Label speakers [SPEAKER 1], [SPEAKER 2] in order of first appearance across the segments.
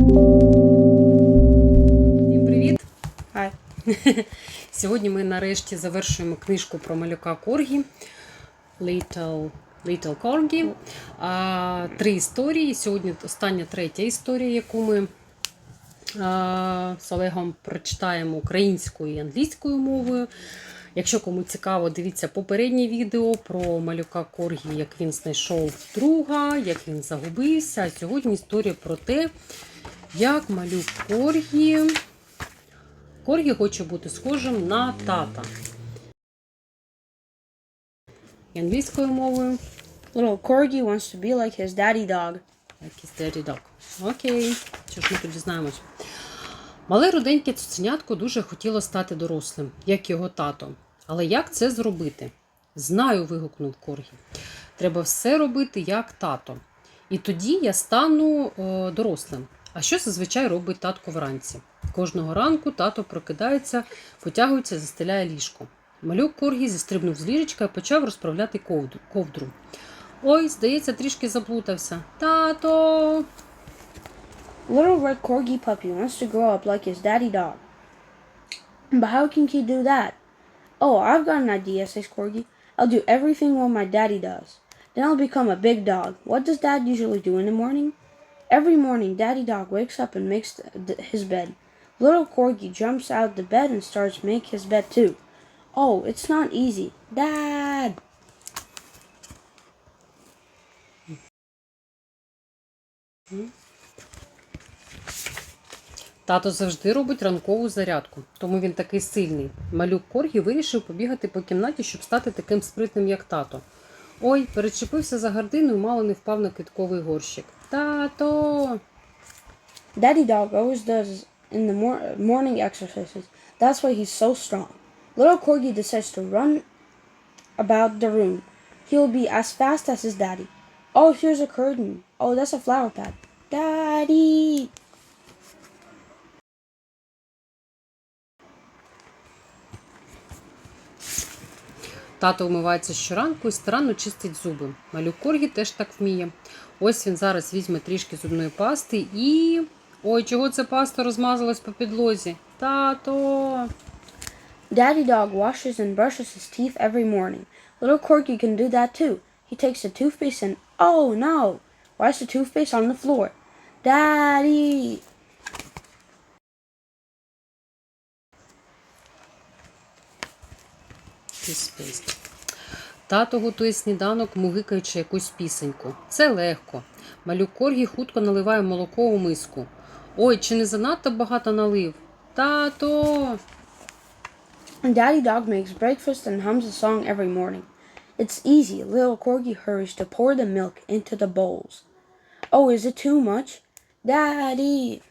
[SPEAKER 1] Всім привіт!
[SPEAKER 2] Hi.
[SPEAKER 1] Сьогодні ми нарешті завершуємо книжку про малюка Коргі Little, Little Corgi. А, три історії. Сьогодні остання третя історія, яку ми з Олегом прочитаємо українською і англійською мовою. Якщо кому цікаво, дивіться попереднє відео про малюка Коргі, як він знайшов друга, як він загубився. А сьогодні історія про те, як малюк Коргі. Коргі хоче бути схожим на тата. І англійською мовою.
[SPEAKER 2] Little corgi wants to be like his daddy dog.
[SPEAKER 1] Якийсь daddy dog. Окей. Що ж ми тоді знаємось? Мале руденьке цуценятко дуже хотіло стати дорослим, як його тато. Але як це зробити? Знаю, вигукнув Коргі. Треба все робити як тато. І тоді я стану е, дорослим. А що зазвичай робить татко вранці? Кожного ранку тато прокидається, потягується, застеляє ліжко. Малюк Коргі зістрибнув з ліжечка і почав розправляти ковдру. Ой, здається, трішки заплутався. Тато.
[SPEAKER 2] Little red corgi puppy wants to grow up like his daddy dog. But how can he do that? Oh, I've got an idea, says Corgi. I'll do everything what my daddy does. Then I'll become a big dog. What does dad usually do in the morning? Every morning, daddy dog wakes up and makes his bed. Little Corgi jumps out the bed and starts make his bed too. Oh, it's not easy. Dad!
[SPEAKER 1] Тато завжди робить ранкову зарядку, тому він такий сильний. Малюк Коргі вирішив побігати по кімнаті, щоб стати таким спритним, як тато. Ой, перечепився за гардину і мало не впав на квітковий горщик. Тато.
[SPEAKER 2] Daddy dog always does in the mor- morning exercises. That's why he's so strong. Little Corgi decides to run about the room. He will be as fast as his daddy. Oh, here's a curtain. Oh, that's a flower pad. Daddy!
[SPEAKER 1] Тато вмивається щоранку і старанно чистить зуби. Малюк Коргі теж так вміє. Ось він зараз візьме трішки зубної пасти і. Ой, чого ця паста розмазалась по підлозі? Тато.
[SPEAKER 2] Daddy dog washes and brushes his teeth every morning. Little Corgi can do that too. He takes the toothpaste and, oh no! Why is the toothpaste on the floor? Daddy!
[SPEAKER 1] Тіспейст. Тато готує сніданок, мугикаючи якусь пісеньку. Це легко. Малюк Коргі хутко наливає молоко у миску. Ой, чи не занадто багато налив? Тато.
[SPEAKER 2] Daddy Dog makes breakfast and hums a song every morning. It's easy. Little Corgi hurries to pour the milk into the bowls. Oh, is it too much? Daddy!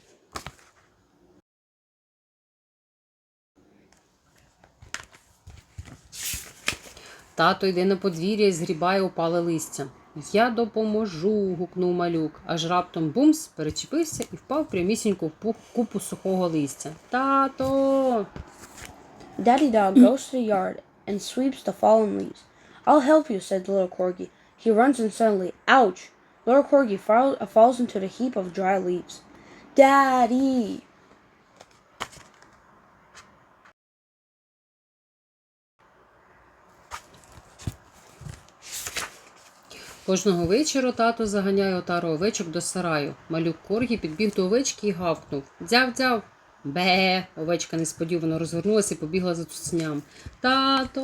[SPEAKER 1] Тато йде на подвір'я і згрібає упале листя. Я допоможу. гукнув малюк, аж раптом бумс перечепився і впав прямісінько в пу- купу сухого листя. Тато.
[SPEAKER 2] Daddy Dog goes to the yard and sweeps the fallen leaves. I'll help you, said the little Corgi. He runs and suddenly, ouch! Little Corgi uh, falls into the heap of dry leaves. Daddy!
[SPEAKER 1] Кожного вечора тато заганяє отару овечок до сараю. Малюк Коргі підбіг до овечки і гавкнув. Дзяв-дзяв. Бе. Овечка несподівано розвернулася і побігла за цуценям. Тато.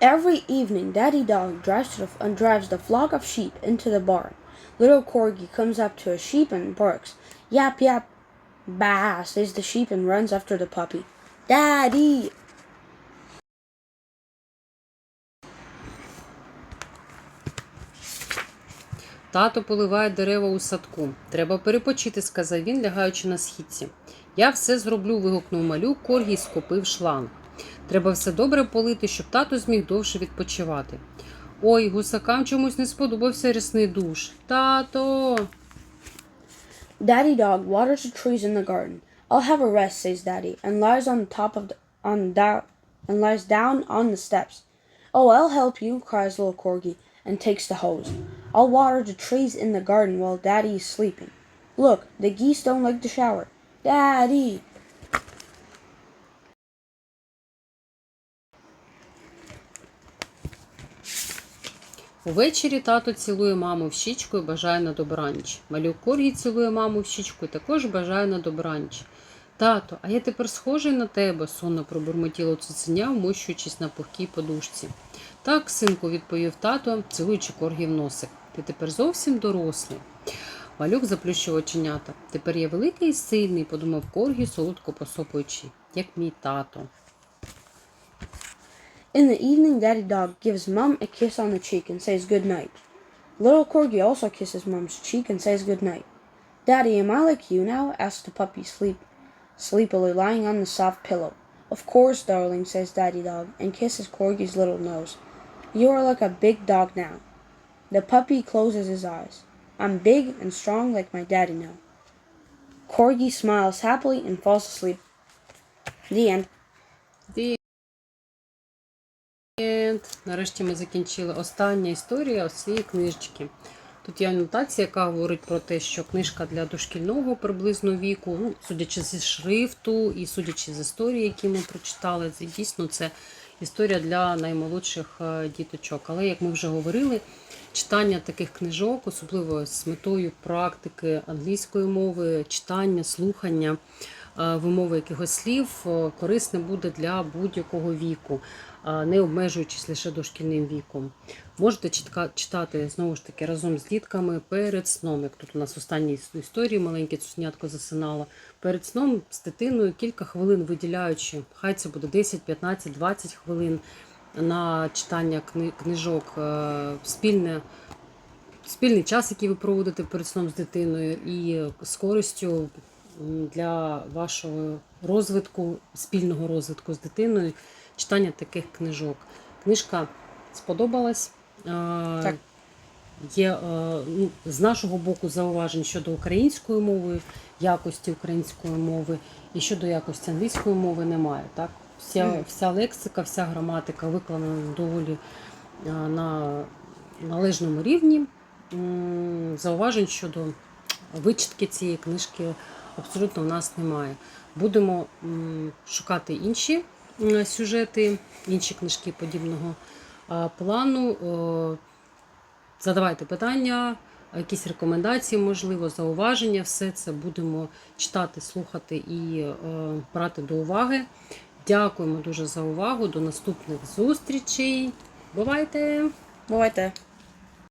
[SPEAKER 2] Every evening, Daddy Dog drives, the, uh, drives the flock of sheep into the barn. Little Corgi comes up to a sheep and barks. Yap, yap. Bah, says the sheep and runs after the puppy. Daddy!
[SPEAKER 1] Тато поливає дерева у садку. Треба перепочити, сказав він, лягаючи на східці. Я все зроблю, вигукнув малюк Коргі і скопив шланг. Треба все добре полити, щоб тато зміг довше відпочивати. Ой, гусакам чомусь не сподобався рясний душ. Тато.
[SPEAKER 2] Daddy Dog waters the trees in the garden. I'll have a rest, says Daddy, and lies on top of the, on down and lies down on the steps. Oh, I'll help you, cries little Corgi, and takes the hose. I'll water the trees in the garden while Daddy is sleeping. Look, the geese don't like to shower. Daddy!
[SPEAKER 1] Увечері тато цілує маму в щічку і бажає на добраніч. Малюк Коргі цілує маму в щічку і також бажає на добраніч. Тато, а я тепер схожий на тебе, сонно пробурмотіло цуценя, вмощуючись на пухкій подушці. Так, синку, відповів тато, цілуючи Коргі в носик. Ти тепер зовсім дорослий. Малюк заплющив оченята. Тепер я великий і сильний, подумав Коргі, солодко посопуючи, як мій тато.
[SPEAKER 2] In the evening, Daddy Dog gives Mum a kiss on the cheek and says good night. Little Corgi also kisses Mum's cheek and says good night. Daddy, am I like you now? asks the puppy sleep, sleepily lying on the soft pillow. Of course, darling, says Daddy Dog and kisses Corgi's little nose. You are like a big dog now. The puppy closes his eyes. I'm big and strong like my daddy now. Corgi smiles happily and falls asleep. The end.
[SPEAKER 1] The end. Нарешті ми закінчили остання історія цієї книжечки. Тут є анотація, яка говорить про те, що книжка для дошкільного приблизно віку, ну, судячи зі шрифту і судячи з історії, які ми прочитали, це дійсно це історія для наймолодших е, діточок. Але як ми вже говорили, читання таких книжок, особливо з метою практики англійської мови, читання, слухання е, вимови якихось слів, е, корисне буде для будь-якого віку, не обмежуючись лише дошкільним віком. Можете читати знову ж таки разом з дітками перед сном, як тут у нас в останній історії маленьке цуснятко засинало. Перед сном з дитиною кілька хвилин виділяючи, хай це буде 10, 15, 20 хвилин на читання книжок, е, спільне спільний час, який ви проводите перед сном з дитиною, і з користю для вашого розвитку, спільного розвитку з дитиною, читання таких книжок. Книжка сподобалась. Так. Є е, ну, з нашого боку зауважень щодо української мови, якості української мови і щодо якості англійської мови немає. Так? Вся, вся лексика, вся граматика викладена доволі е, на належному рівні. Зауважень щодо вичитки цієї книжки абсолютно в нас немає. Будемо шукати інші сюжети, інші книжки подібного плану. Е, Задавайте питання, якісь рекомендації, можливо, зауваження. Все це будемо читати, слухати і е, брати до уваги. Дякуємо дуже за увагу. До наступних зустрічей. Бувайте!
[SPEAKER 2] Бувайте.